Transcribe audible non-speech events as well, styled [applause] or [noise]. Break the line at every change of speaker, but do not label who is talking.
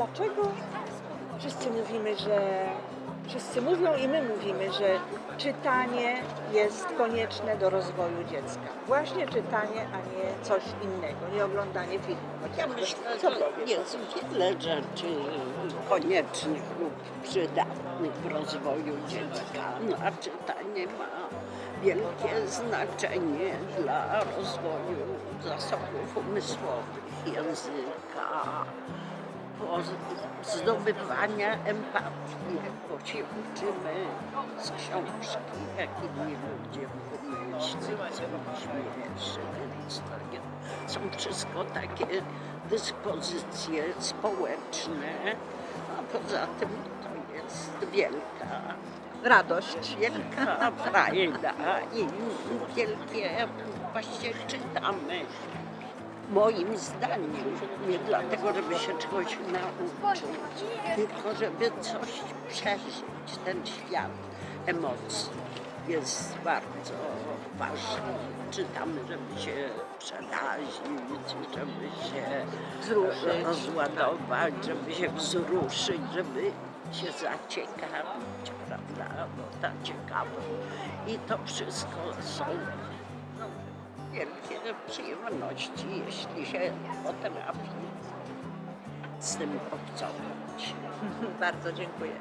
dlaczego wszyscy mówimy, że wszyscy mówią i my mówimy, że czytanie jest konieczne do rozwoju dziecka. Właśnie czytanie, a nie coś innego, nie oglądanie filmów.
Ja myślę,
Co
że jest wiele rzeczy koniecznych lub przydatnych w rozwoju dziecka, no, a czytanie ma wielkie znaczenie dla rozwoju zasobów umysłowych, języka, zdobywania empatii, bo się uczymy z książki, jak inni ludzie myślą, co to nie, są wszystko takie dyspozycje społeczne, a poza tym to jest wielka,
Radość.
wielka frajda i wielkie, właściwie czytamy moim zdaniem, nie dlatego, żeby się czegoś nauczyć, tylko żeby coś przeżyć, ten świat emocji jest bardzo ważny. Czytamy, żeby się przerazić, żeby się
Wzruszyć.
rozładować, żeby się wzruszyć, żeby się zaciekawić, prawda? Bo ta ciekawość i to wszystko są no, wielkie przyjemności, jeśli się potrafi z tym obcować. [laughs]
Bardzo dziękuję.